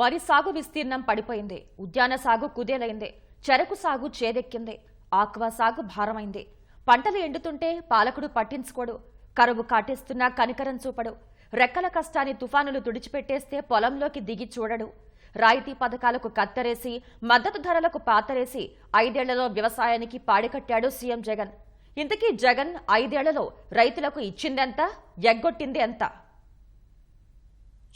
వరి సాగు విస్తీర్ణం పడిపోయింది. ఉద్యాన సాగు కుదేలైంది. చెరకు సాగు చేదెక్కింది. ఆక్వా సాగు భారమైంది. పంటలు ఎండుతుంటే పాలకుడు పట్టించుకోడు. కరువు కాటేస్తున్నా కనికరం చూపడు. రెక్కల కష్టాన్ని తుఫానులు తుడిచిపెట్టేస్తే పొలంలోకి దిగి చూడడు. రాయితీ పథకాలకు కత్తరేసి మద్దతు ధరలకు పాతరేసి ఐదేళ్ళలో వ్యవసాయానికి పాడికట్టాడు సీఎం జగన్. ఇంతకీ జగన్ ఐదేళ్ళలో రైతులకు ఇచ్చిందెంత? ఎగ్గొట్టింది ఎంత?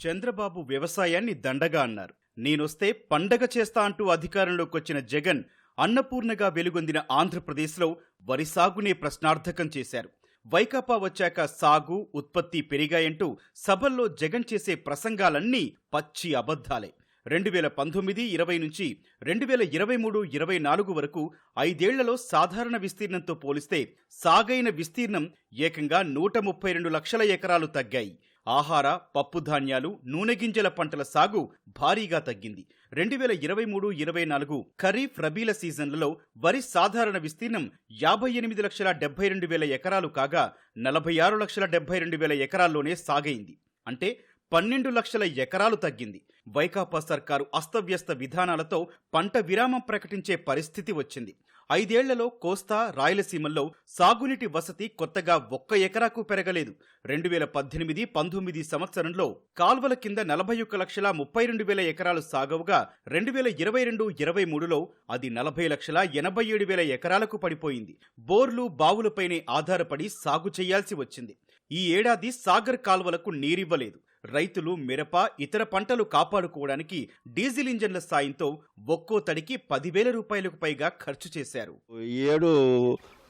చంద్రబాబు వ్యవసాయాన్ని దండగా అన్నారు. నేనొస్తే పండగ చేస్తా అంటూ అధికారంలోకి వచ్చిన జగన్ అన్నపూర్ణగా వెలుగొందిన ఆంధ్రప్రదేశ్లో వరి సాగునే ప్రశ్నార్థకం చేశారు. వైకాపా వచ్చాక సాగు ఉత్పత్తి పెరిగాయంటూ సభల్లో జగన్ చేసే ప్రసంగాలన్నీ పచ్చి అబద్ధాలే. రెండు వేల పంతొమ్మిది ఇరవై నుంచి రెండు వేల ఇరవై మూడు ఇరవై నాలుగు వరకు ఐదేళ్ళలో సాధారణ విస్తీర్ణంతో పోలిస్తే సాగైన విస్తీర్ణం ఏకంగా నూట ముప్పై రెండు లక్షల ఎకరాలు తగ్గాయి. ఆహార పప్పుధాన్యాలు నూనె గింజల పంటల సాగు భారీగా తగ్గింది. రెండు వేల ఇరవై మూడు ఇరవై నాలుగు ఖరీఫ్ రబీల సీజన్లలో వరి సాధారణ విస్తీర్ణం యాభై ఎనిమిది లక్షల డెబ్బై రెండు వేల ఎకరాలు కాగా నలభై ఆరు లక్షల డెబ్బై రెండు వేల ఎకరాల్లోనే సాగైంది. అంటే పన్నెండు లక్షల ఎకరాలు తగ్గింది. వైకాపా సర్కారు అస్తవ్యస్త విధానాలతో పంట విరామం ప్రకటించే పరిస్థితి వచ్చింది. ఐదేళ్ళలో కోస్తా రాయలసీమల్లో సాగునీటి వసతి కొత్తగా ఒక్క ఎకరాకు పెరగలేదు. రెండు వేల పద్దెనిమిది పంతొమ్మిది సంవత్సరంలో కాల్వల కింద నలభై ఒక్క లక్షల ముప్పై రెండు వేల ఎకరాలు సాగవుగా రెండు వేల ఇరవై రెండు ఇరవై మూడులో అది నలభై లక్షల ఎనభై ఏడు వేల ఎకరాలకు పడిపోయింది. బోర్లు బావులపైనే ఆధారపడి సాగు చేయాల్సి వచ్చింది. ఈ ఏడాది సాగర్ కాల్వలకు నీరివ్వలేదు. రైతులు మిరప ఇతర పంటలు కాపాడుకోవడానికి డీజిల్ ఇంజన్ల సాయంతో ఒక్కో తడికి పదివేల రూపాయలకు పైగా ఖర్చు చేశారు. ఈ ఏడు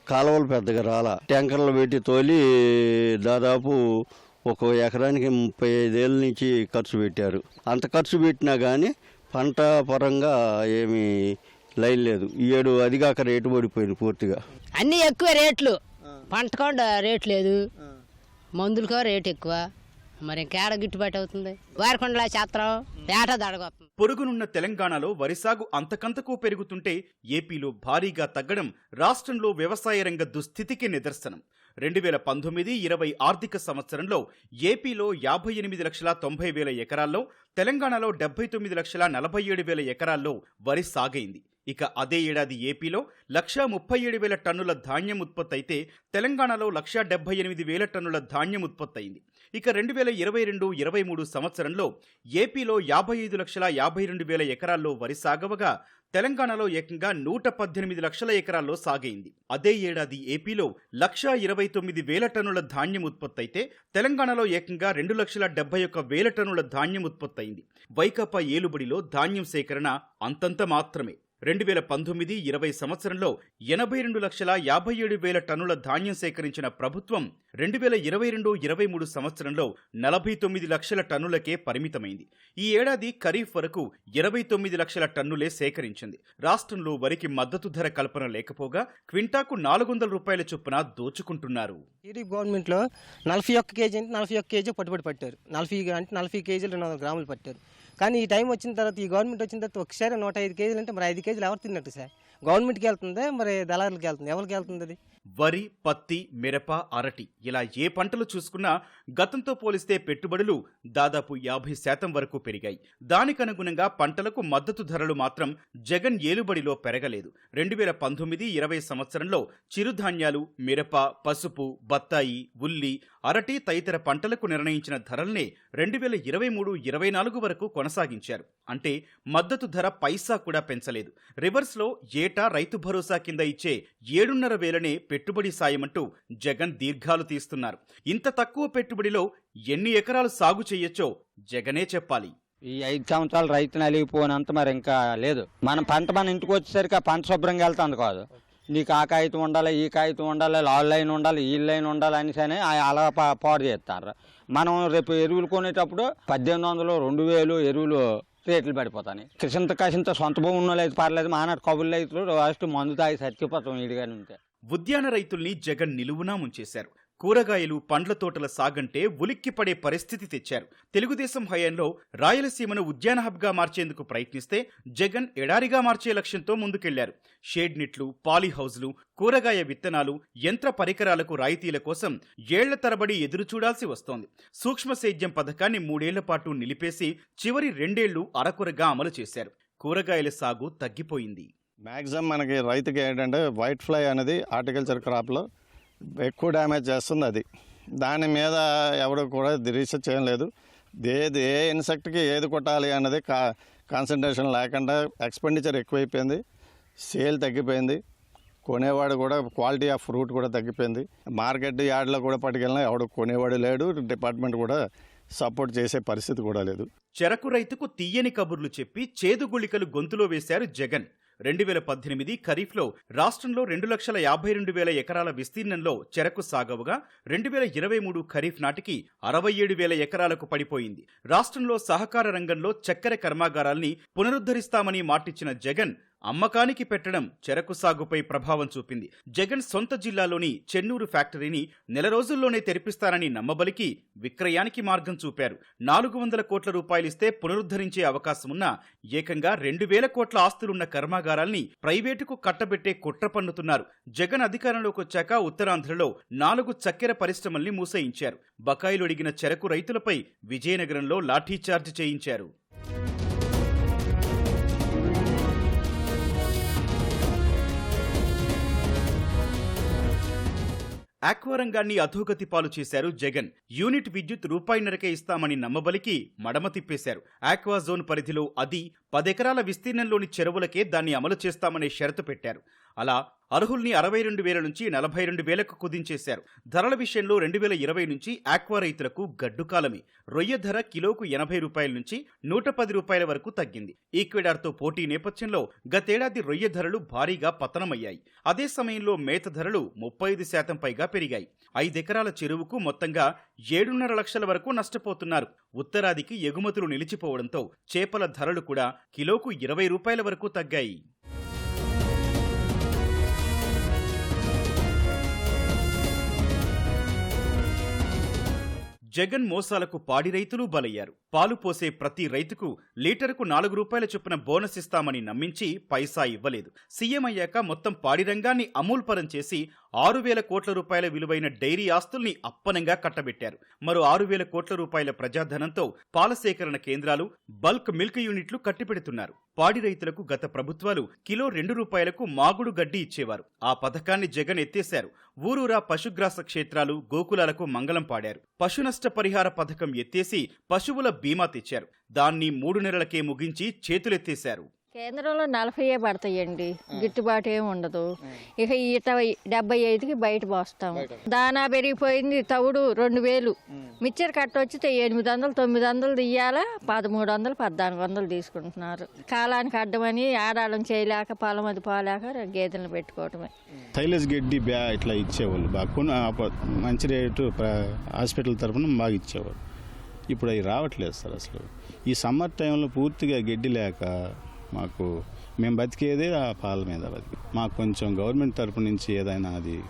కాలువలు పెద్దగా రాలా. ట్యాంకర్లు పెట్టి తోలి దాదాపు ఒక ఎకరానికి ముప్పై ఐదేళ్ళ నుంచి ఖర్చు పెట్టారు. అంత ఖర్చు పెట్టినా కానీ పంట పరంగా ఏమీ లైన్ లేదు. ఈ ఏడు అదిగాక రేటు పడిపోయింది పూర్తిగా. అన్నీ ఎక్కువ రేట్లు. పంట కూడా రేట్ లేదు. మందులకో రేట్ ఎక్కువ. మరి కేడ గిట్టుబాటు అవుతుంది? వారికొండలా చేత్రం ఏటా దడగొస్తుంది పొరుగునున్న తెలంగాణలో వరి సాగు అంతకంతకు పెరుగుతుంటే ఏపీలో భారీగా తగ్గడం రాష్ట్రంలో వ్యవసాయ రంగ దుస్థితికి నిదర్శనం. రెండు వేల పంతొమ్మిది ఇరవై ఆర్థిక సంవత్సరంలో ఏపీలో యాభై ఎనిమిది లక్షల తొంభై వేల ఎకరాల్లో తెలంగాణలో డెబ్బై తొమ్మిది లక్షల నలభై ఏడు వేల ఎకరాల్లో వరి సాగైంది. ఇక అదే ఏడాది ఏపీలో లక్షా ముప్పై ఏడు వేల టన్నుల ధాన్యం ఉత్పత్తి అయితే తెలంగాణలో లక్షా డెబ్బై ఎనిమిది వేల టన్నుల ధాన్యం ఉత్పత్తి అయింది ఇక రెండు వేల ఇరవై రెండు ఇరవై మూడు సంవత్సరంలో ఏపీలో యాభై ఐదు లక్షల యాభై రెండు వేల ఎకరాల్లో వరి సాగవగా తెలంగాణలో ఏకంగా నూట పద్దెనిమిది లక్షల ఎకరాల్లో సాగైంది. అదే ఏడాది ఏపీలో లక్షా ఇరవై తొమ్మిది వేల టన్నుల ధాన్యం ఉత్పత్తి అయితే తెలంగాణలో ఏకంగా రెండు లక్షల డెబ్బై ఒక్క వేల టన్నుల ధాన్యం ఉత్పత్తి అయింది వైకాపా ఏలుబడిలో ధాన్యం సేకరణ అంతంత మాత్రమే. రెండు వేల పంతొమ్మిది ఇరవై సంవత్సరంలో ఎనభై రెండు లక్షల యాభై ఏడు వేల టన్నుల ధాన్యం సేకరించిన ప్రభుత్వం రెండు వేల ఇరవై రెండు ఇరవై మూడు సంవత్సరంలో నలభై తొమ్మిది లక్షల టన్నులకే పరిమితమైంది. ఈ ఏడాది ఖరీఫ్ వరకు ఇరవై తొమ్మిది లక్షల టన్నులే సేకరించింది. రాష్ట్రంలో వరికి మద్దతు ధర కల్పన లేకపోగా క్వింటాకు నాలుగు వందల రూపాయల చొప్పున దోచుకుంటున్నారు. టీడీ గవర్నమెంట్లో నలభై ఒక్క కేజీ అంటే నలభై ఒక్క కేజీ పట్టుబడి పట్టారు. నలభై అంటే నలభై కేజీలు రెండు వందల గ్రాములు పట్టారు. కానీ ఈ టైం వచ్చిన తర్వాత ఈ గవర్నమెంట్ వచ్చిన తర్వాత ఒకసారి నూట ఐదు కేజీలు అంటే మరి ఐదు కేజీలు ఎవరు తిన్నట్టు సార్? గవర్నమెంట్కి వెళ్తుందా? మరి దళారులకి వెళ్తుంది? ఎవరికి వెళ్తుంది అది? వరి పత్తి మిరప అరటి ఇలా ఏ పంటలు చూసుకున్నా గతంతో పోలిస్తే పెట్టుబడులు దాదాపు యాభై శాతం వరకు పెరిగాయి. దానికనుగుణంగా పంటలకు మద్దతు ధరలు మాత్రం జగన్ ఏలుబడిలో పెరగలేదు. రెండు వేల పంతొమ్మిది ఇరవై సంవత్సరంలో చిరుధాన్యాలు మిరప పసుపు బత్తాయి ఉల్లి అరటి తదితర పంటలకు నిర్ణయించిన ధరల్నే రెండు వేల ఇరవై మూడు ఇరవై నాలుగు వరకు కొనసాగించారు. అంటే మద్దతు ధర పైసా కూడా పెంచలేదు. రివర్స్లో ఏటా రైతు భరోసా కింద ఇచ్చే ఏడున్నర వేలనే పెట్టుబడి సాయమంటూ జగన్ దీర్ఘాలు తీస్తున్నారు. ఇంత తక్కువ పెట్టుబడిలో ఎన్ని ఎకరాలు సాగు చేయొచ్చో జగనే చెప్పాలి. ఈ ఐదు సంవత్సరాలు రైతు అలిగిపోయినంత మరి ఇంకా లేదు. మనం పంట మన ఇంటికి వచ్చేసరికి ఆ పంట శుభ్రంగా వెళ్తుంది కాదు. నీకు ఆ కాగితం ఉండాలి ఈ కాగితం ఉండాలి లాల్ లైన్ ఉండాలి ఈ లైన్ ఉండాలి అనేసి అని అలా పా- పాడు చేస్తారు. మనం రేపు ఎరువులు కొనేటప్పుడు పద్దెనిమిది వందలు రెండు వేలు ఎరువులు రేట్లు పడిపోతాయి. కిసింత కాసింత సొంత భూమి ఉన్న లేదు పర్లేదు మానాడు కబుర్లు అయితే ఫస్ట్ మందు తాగి సత్యపోతాం ఇడిగానే ఉంటే ఉద్యాన రైతుల్ని జగన్ నిలువునా ముంచేశారు. కూరగాయలు పండ్ల తోటల సాగంటే ఉలిక్కిపడే పరిస్థితి తెచ్చారు. తెలుగుదేశం హయాంలో రాయలసీమను ఉద్యాన హబ్గా మార్చేందుకు ప్రయత్నిస్తే జగన్ ఎడారిగా మార్చే లక్ష్యంతో ముందుకెళ్ళారు. షేడ్ నెట్లు పాలీ కూరగాయ విత్తనాలు యంత్ర పరికరాలకు రాయితీల కోసం ఏళ్ళ తరబడి ఎదురు చూడాల్సి వస్తోంది. సూక్ష్మ సేద్యం పథకాన్ని మూడేళ్ళ పాటు నిలిపేసి చివరి రెండేళ్ళు అరకొరగా అమలు చేశారు. కూరగాయల సాగు తగ్గిపోయింది. మ్యాక్సిమం మనకి రైతుకి ఏంటంటే వైట్ ఫ్లై అనేది హార్టికల్చర్ క్రాప్లో ఎక్కువ డ్యామేజ్ చేస్తుంది అది. దాని మీద ఎవరు కూడా రీసెర్చ్ చేయలేదు ఏది ఏ ఇన్సెక్ట్కి ఏది కొట్టాలి అన్నది కా కాన్సన్ట్రేషన్ లేకుండా ఎక్స్పెండిచర్ ఎక్కువైపోయింది. సేల్ తగ్గిపోయింది. కొనేవాడు కూడా క్వాలిటీ ఆఫ్ ఫ్రూట్ కూడా తగ్గిపోయింది. మార్కెట్ యార్డ్లో కూడా పట్టుకెళ్ళినా ఎవడు కొనేవాడు లేడు. డిపార్ట్మెంట్ కూడా సపోర్ట్ చేసే పరిస్థితి కూడా లేదు. చెరకు రైతుకు తీయని కబుర్లు చెప్పి చేదు గుళికలు గొంతులో వేశారు జగన్. రెండు వేల పద్దెనిమిది ఖరీఫ్లో రాష్ట్రంలో రెండు లక్షల యాభై రెండు వేల ఎకరాల విస్తీర్ణంలో చెరకు సాగవుగా రెండు వేల ఇరవై మూడు ఖరీఫ్ నాటికి అరవై ఏడు వేల ఎకరాలకు పడిపోయింది. రాష్ట్రంలో సహకార రంగంలో చక్కెర కర్మాగారాల్ని పునరుద్ధరిస్తామని మాటిచ్చిన జగన్ అమ్మకానికి పెట్టడం చెరకు సాగుపై ప్రభావం చూపింది. జగన్ సొంత జిల్లాలోని చెన్నూరు ఫ్యాక్టరీని నెల రోజుల్లోనే తెరిపిస్తారని నమ్మబలికి విక్రయానికి మార్గం చూపారు. నాలుగు వందల కోట్ల రూపాయలిస్తే పునరుద్ధరించే అవకాశమున్న ఏకంగా రెండు వేల కోట్ల ఆస్తులున్న కర్మాగారాల్ని ప్రైవేటుకు కట్టబెట్టే కుట్ర పన్నుతున్నారు. జగన్ అధికారంలోకి వచ్చాక ఉత్తరాంధ్రలో నాలుగు చక్కెర పరిశ్రమల్ని మూసేయించారు. బకాయిలు అడిగిన చెరకు రైతులపై విజయనగరంలో లాఠీచార్జ్ చేయించారు. ఆక్వా రంగాన్ని అధోగతి పాలు చేశారు జగన్. యూనిట్ విద్యుత్ రూపాయిన్నరకే ఇస్తామని నమ్మబలికి మడమ తిప్పేశారు. ఆక్వా జోన్ పరిధిలో అది పదెకరాల విస్తీర్ణంలోని చెరువులకే దాన్ని అమలు చేస్తామనే షరతు పెట్టారు. అలా అర్హుల్ని అరవై రెండు వేల నుంచి నలభై రెండు వేలకు కుదించేశారు. ధరల విషయంలో రెండు వేల ఇరవై నుంచి ఆక్వా రైతులకు గడ్డుకాలమే రొయ్య ధర కిలోకు ఎనభై రూపాయల నుంచి నూట పది రూపాయల వరకు తగ్గింది. ఈక్వెడార్తో పోటీ నేపథ్యంలో గతేడాది రొయ్య ధరలు భారీగా పతనమయ్యాయి. అదే సమయంలో మేత ధరలు ముప్పై ఐదు శాతం పైగా పెరిగాయి. ఐదెకరాల చెరువుకు మొత్తంగా ఏడున్నర లక్షల వరకు నష్టపోతున్నారు. ఉత్తరాదికి ఎగుమతులు నిలిచిపోవడంతో చేపల ధరలు కూడా కిలోకు ఇరవై రూపాయల వరకు తగ్గాయి. జగన్ మోసాలకు పాడి రైతులు బలయ్యారు. పాలు పోసే ప్రతి రైతుకు లీటరుకు నాలుగు రూపాయల చొప్పున బోనస్ ఇస్తామని నమ్మించి పైసా ఇవ్వలేదు. సీఎం అయ్యాక మొత్తం పాడి రంగాన్ని అమూల్పరం చేసి ఆరు వేల కోట్ల రూపాయల విలువైన డైరీ ఆస్తుల్ని అప్పనంగా కట్టబెట్టారు. మరో ఆరు వేల కోట్ల రూపాయల ప్రజాధనంతో పాల సేకరణ కేంద్రాలు బల్క్ మిల్క్ యూనిట్లు కట్టిపెడుతున్నారు. పాడి రైతులకు గత ప్రభుత్వాలు కిలో రెండు రూపాయలకు మాగుడు గడ్డి ఇచ్చేవారు. ఆ పథకాన్ని జగన్ ఎత్తేశారు. ఊరూరా పశుగ్రాస క్షేత్రాలు గోకులాలకు మంగళం పాడారు. పశు నష్ట పరిహార పథకం ఎత్తేసి పశువుల బీమా తెచ్చారు. దాన్ని మూడు నెలలకే ముగించి చేతులెత్తేశారు. కేంద్రంలో నలభైయే పడతాయండి. గిట్టుబాటు ఏమి ఉండదు ఇక ఈట డెబ్బై ఐదుకి బయట పోస్తాం. దానా పెరిగిపోయింది తవుడు రెండు వేలు. మిక్చర్ కట్ట వచ్చితే ఎనిమిది వందలు తొమ్మిది వందలు తీయాలా? పదమూడు వందలు పద్నాలుగు వందలు తీసుకుంటున్నారు. కాలానికి అడ్డమని ఆడాలం చేయలేక పొలం అది పోలేక గేదెలను పెట్టుకోవటమే. థైలెస్ గడ్డి బ్యా ఇట్లా ఇచ్చేవాళ్ళు. బాగా మంచి రేటు హాస్పిటల్ తరఫున బాగా ఇచ్చేవాళ్ళు. ఇప్పుడు అవి రావట్లేదు సార్ అసలు. ఈ సమ్మర్ టైంలో పూర్తిగా గడ్డి లేక మాకు మేము బతికేదే ఆ పాల మీద బతికి. మాకు కొంచెం గవర్నమెంట్ తరపు నుంచి ఏదైనా అది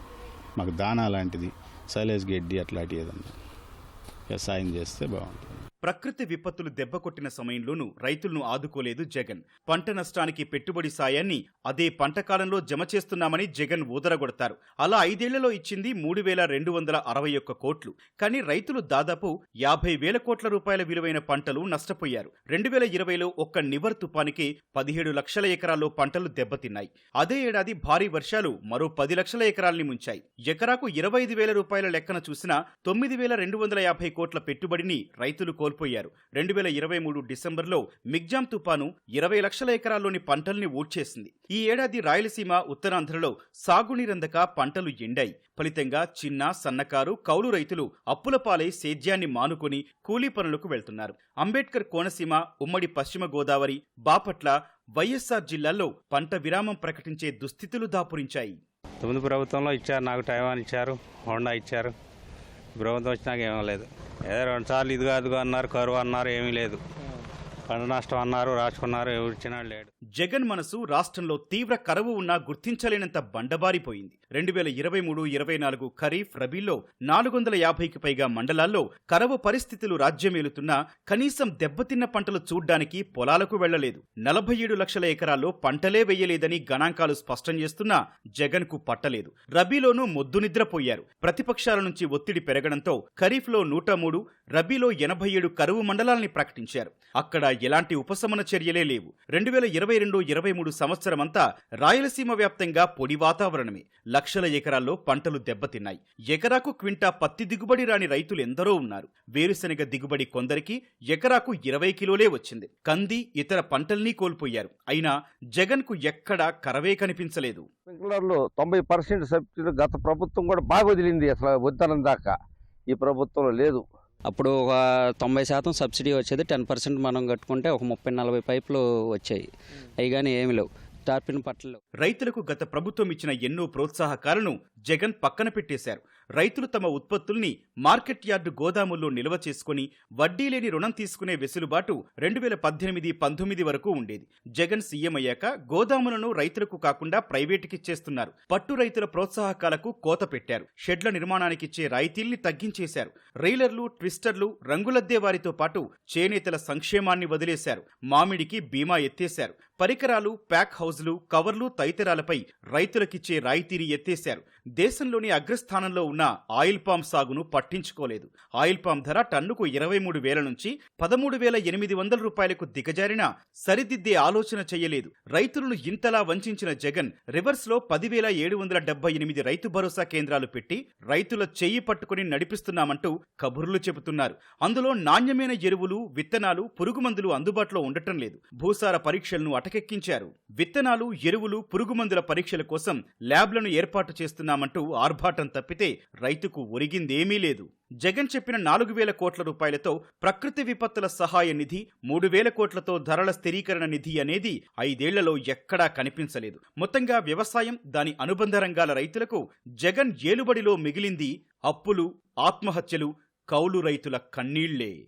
మాకు దానా లాంటిది సైలేజ్ గడ్డి అట్లాంటివి ఏదన్నా. సాయం చేస్తే బాగుంటుంది. ప్రకృతి విపత్తులు దెబ్బకొట్టిన సమయంలోనూ రైతులను ఆదుకోలేదు జగన్. పంట నష్టానికి పెట్టుబడి సాయాన్ని అదే పంట కాలంలో జమ చేస్తున్నామని జగన్ ఊదరగొడతారు. అలా ఐదేళ్ళలో ఇచ్చింది మూడు వేల రెండు వందల అరవై ఒక్క కోట్లు. కానీ రైతులు దాదాపు యాభై వేల కోట్ల రూపాయల విలువైన పంటలు నష్టపోయారు. రెండు వేల ఇరవైలో ఒక్క నివర్ తుపానికి పదిహేడు లక్షల ఎకరాల్లో పంటలు దెబ్బతిన్నాయి. అదే ఏడాది భారీ వర్షాలు మరో పది లక్షల ఎకరాల్ని ముంచాయి. ఎకరాకు ఇరవై ఐదు వేల రూపాయల లెక్కన చూసినా తొమ్మిది వేల రెండు వందల యాభై కోట్ల పెట్టుబడిని రైతులు కోల్పోయారు. రెండు వేల ఇరవై మూడు డిసెంబర్లో మిగ్జాం తుపాను ఇరవై లక్షల ఎకరాల్లోని పంటల్ని ఊడ్చేసింది. ఈ ఏడాది రాయలసీమ ఉత్తరాంధ్రలో సాగునీరందక పంటలు ఎండాయి. ఫలితంగా చిన్న సన్నకారు కౌలు రైతులు అప్పుల పాలై సేద్యాన్ని మానుకొని కూలీ పనులకు వెళ్తున్నారు. అంబేద్కర్ కోనసీమ ఉమ్మడి పశ్చిమ గోదావరి బాపట్ల వైఎస్ఆర్ జిల్లాల్లో పంట విరామం ప్రకటించే దుస్థితులు దాపురించాయి. తొమ్మిది ప్రభుత్వంలో ఇచ్చారు నాకు టైవాన్ ఇచ్చారు హోండా ఇచ్చారు. ప్రభుత్వం వచ్చినాక ఏమీ లేదు. ఏదో రెండు సార్లు ఇది కాదు అన్నారు కరువు అన్నారు ఏమీ లేదు. పంట నష్టం అన్నారు రాసుకున్నారు ఎవరిచ్చినా లేడు. జగన్ మనసు రాష్ట్రంలో తీవ్ర కరువు ఉన్నా గుర్తించలేనంత బండబారిపోయింది. రెండు వేల ఇరవై మూడు ఇరవై నాలుగు ఖరీఫ్ రబీలో నాలుగు వందల యాభైకి పైగా మండలాల్లో కరవు పరిస్థితులు రాజ్యమేలుతున్నా కనీసం దెబ్బతిన్న పంటలు చూడ్డానికి పొలాలకు వెళ్ళలేదు నలభై ఏడు లక్షల ఎకరాల్లో పంటలే వెయ్యలేదని గణాంకాలు స్పష్టం చేస్తున్నా జగన్కు పట్టలేదు. రబీలోనూ మొద్దు నిద్రపోయారు. ప్రతిపక్షాల నుంచి ఒత్తిడి పెరగడంతో ఖరీఫ్లో నూట మూడు రబీలో ఎనభై ఏడు కరువు మండలాల్ని ప్రకటించారు. అక్కడ ఎలాంటి ఉపశమన చర్యలే లేవు. రెండు వేల ఇరవై రెండు ఇరవై మూడు సంవత్సరమంతా రాయలసీమ వ్యాప్తంగా పొడి వాతావరణమే. లక్షల ఎకరాల్లో పంటలు దెబ్బతిన్నాయి. ఎకరాకు క్వింటా పత్తి దిగుబడి రాని రైతులు ఎందరో ఉన్నారు. వేరుశనగ దిగుబడి కొందరికి ఎకరాకు ఇరవై కిలోలే వచ్చింది. కంది ఇతర పంటల్ని కోల్పోయారు. అయినా జగన్కు ఎక్కడా కరవే కనిపించలేదు. స్ప్రింక్లర్లు తొంభై పర్సెంట్ సబ్సిడీ గత ప్రభుత్వం కూడా బాగా వదిలింది అసలు వద్దనం దాకా. ఈ ప్రభుత్వంలో లేదు. అప్పుడు ఒక తొంభై శాతం సబ్సిడీ వచ్చేది టెన్ పర్సెంట్ మనం కట్టుకుంటే ఒక ముప్పై నలభై పైపులు వచ్చాయి. అవి కానీ ఏమి లేవు. టార్పిన్ పట్ల రైతులకు గత ప్రభుత్వం ఇచ్చిన ఎన్నో ప్రోత్సాహకాలను జగన్ పక్కన పెట్టేశారు. రైతులు తమ ఉత్పత్తుల్ని మార్కెట్ యార్డు గోదాముల్లో నిల్వ చేసుకుని వడ్డీ లేని రుణం తీసుకునే వెసులుబాటు రెండు వేల పద్దెనిమిది పంతొమ్మిది వరకు ఉండేది. జగన్ సీఎం అయ్యాక గోదాములను రైతులకు కాకుండా ప్రైవేటుకిచ్చేస్తున్నారు పట్టు రైతుల ప్రోత్సాహకాలకు కోత పెట్టారు. షెడ్ల నిర్మాణానికిచ్చే రాయితీల్ని తగ్గించేశారు. రైలర్లు ట్విస్టర్లు రంగులద్దే వారితో పాటు చేనేతల సంక్షేమాన్ని వదిలేశారు. మామిడికి బీమా ఎత్తేశారు. పరికరాలు ప్యాక్ హౌజ్లు కవర్లు తదితరాలపై రైతులకిచ్చే రాయితీని ఎత్తేశారు. దేశంలోని అగ్రస్థానంలో ఉన్న ఆయిల్ పామ్ సాగును పట్టించుకోలేదు. ఆయిల్ పామ్ ధర టన్నుకు ఇరవై మూడు వేల నుంచి పదమూడు వేల ఎనిమిది వందల రూపాయలకు దిగజారినా సరిదిద్దే ఆలోచన చేయలేదు. రైతులను ఇంతలా వంచిన జగన్ రివర్స్లో పదివేల ఏడు వందల డెబ్బై ఎనిమిది రైతు భరోసా కేంద్రాలు పెట్టి రైతుల చెయ్యి పట్టుకుని నడిపిస్తున్నామంటూ కబుర్లు చెబుతున్నారు. అందులో నాణ్యమైన ఎరువులు విత్తనాలు పురుగుమందులు అందుబాటులో ఉండటం లేదు. భూసార పరీక్షలను అటకెక్కించారు. విత్తనాలు ఎరువులు పురుగుమందుల పరీక్షల కోసం ల్యాబ్లను ఏర్పాటు చేస్తున్నామంటూ ఆర్భాటం తప్పితే రైతుకు ఒరిగిందేమీ లేదు. జగన్ చెప్పిన నాలుగు వేల కోట్ల రూపాయలతో ప్రకృతి విపత్తుల సహాయ నిధి మూడు వేల కోట్లతో ధరల స్థిరీకరణ నిధి అనేది ఐదేళ్ళలో ఎక్కడా కనిపించలేదు. మొత్తంగా వ్యవసాయం దాని అనుబంధ రంగాల రైతులకు జగన్ ఏలుబడిలో మిగిలింది అప్పులు ఆత్మహత్యలు కౌలు రైతుల కన్నీళ్ళే.